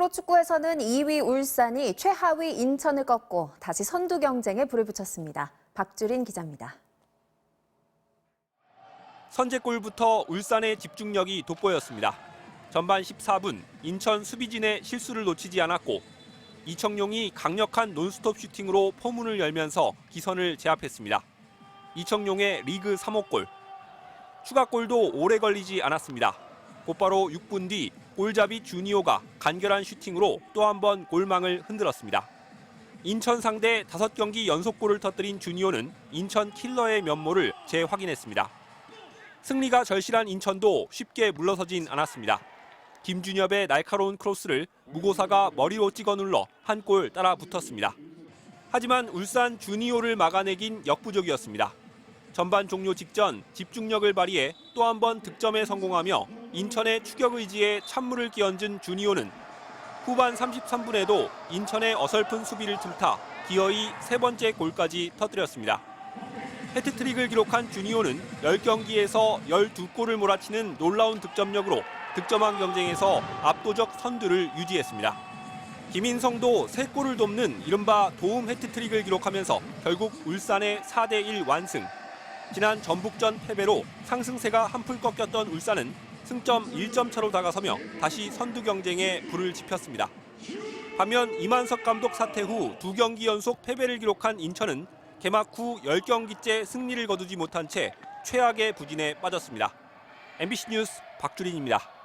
프로축구에서는 2위 울산이 최하위 인천을 꺾고 다시 선두 경쟁에 불을 붙였습니다. 박주린 기자입니다. 선제골부터 울산의 집중력이 돋보였습니다. 전반 14분 인천 수비진의 실수를 놓치지 않았고 이청용이 강력한 논스톱 슈팅으로 포문을 열면서 기선을 제압했습니다. 이청용의 리그 3호 골. 추가골도 오래 걸리지 않았습니다. 곧바로 6분 뒤 골잡이 주니오가 간결한 슈팅으로 또 한 번 골망을 흔들었습니다. 인천 상대 5경기 연속골을 터뜨린 주니오는 인천 킬러의 면모를 재확인했습니다. 승리가 절실한 인천도 쉽게 물러서진 않았습니다. 김준엽의 날카로운 크로스를 무고사가 머리로 찍어 눌러 한 골 따라 붙었습니다. 하지만 울산 주니오를 막아내긴 역부족이었습니다. 전반 종료 직전 집중력을 발휘해 또 한 번 득점에 성공하며 인천의 추격 의지에 찬물을 끼얹은 주니오는 후반 33분에도 인천의 어설픈 수비를 틈타 기어이 세 번째 골까지 터뜨렸습니다. 해트트릭을 기록한 주니오는 10경기에서 12골을 몰아치는 놀라운 득점력으로 득점왕 경쟁에서 압도적 선두를 유지했습니다. 김인성도 3골을 돕는 이른바 도움 해트트릭을 기록하면서 결국 울산의 4대1 완승. 지난 전북전 패배로 상승세가 한풀 꺾였던 울산은 승점 1점 차로 다가서며 다시 선두 경쟁에 불을 지폈습니다. 반면 이만석 감독 사퇴 후 두 경기 연속 패배를 기록한 인천은 개막 후 10경기째 승리를 거두지 못한 채 최악의 부진에 빠졌습니다. MBC 뉴스 박주린입니다.